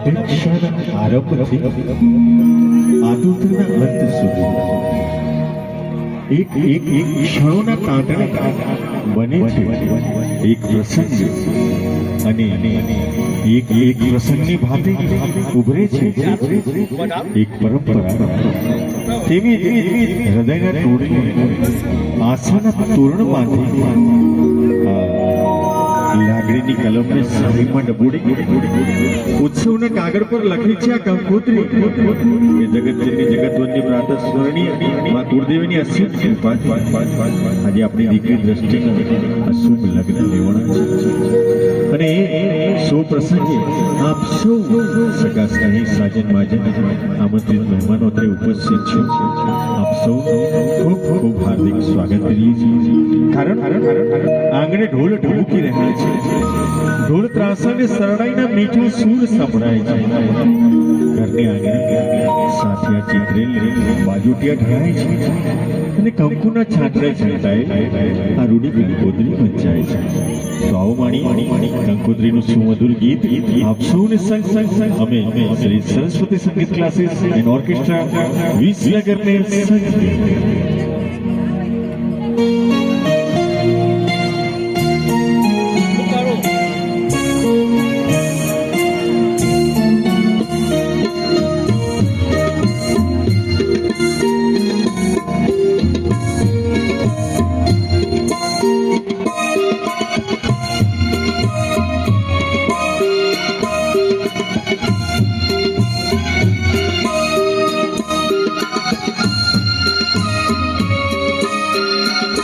અપેક્ષાના આરંભથી આતુરના અંત સુધી. એક એક એક ક્ષણોના કાંતણે બને છે એક પ્રસંગ અને એક એક પ્રસંગની ભાતે ઉભરે છે એક પરંપરા. તેવી જ હૃદયના ટોળને આશાના તોરણમાંથી આ લાગણીની કલમને સારીમાં ડબોડી ઉત્સવના કાગળ પર લખી છે આ કંકોત્રી કે જગતજનની જગતવંદની પ્રાતઃ સ્મરણીયમાં દુર્દેવની અસીમ કૃપા આજે આપણી દીકરી દ્રષ્ટિના અશુભ શુભ લગ્ન લેવાના છે. અને એ સૌ પ્રસંગે આપ સૌ સગા સ્નેહી સાજન માજન આમંત્રિત મહેમાનો અત્રે ઉપસ્થિત છે? આપ સૌ ખૂબ ખૂબ હાર્દિક સ્વાગત કરીએ છીએ. કારણ આંગણે ઢોલ ઢબુકી રહ્યા છે. ઢોલ ત્રાસાને શરણાઈના મીઠું સૂર સંભળાય છે. ઘરની આંગણે સાથિયા ચિત્રેલ બાજુટિયા ઢળાય છે. અને કંકુના છાંટરે છંટાય આ રૂડી કંકોત્રી વંચાય છે. કંકોત્રીનું સુમધુર ગીત આપ સૌને સંગ સંગ સંગ અમે શ્રી સરસ્વતી સંગીત ક્લાસીસ એન્ડ ઓર્કેસ્ટ્રા વિસનગરને સંગ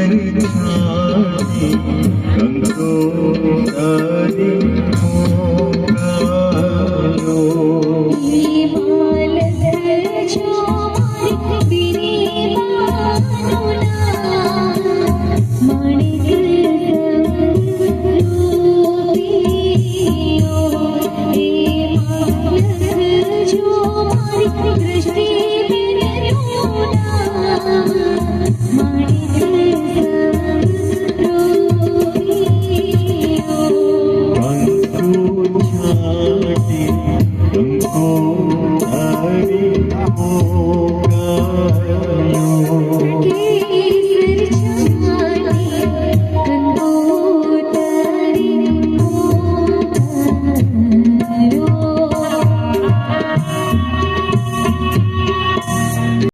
Hari Hari oh.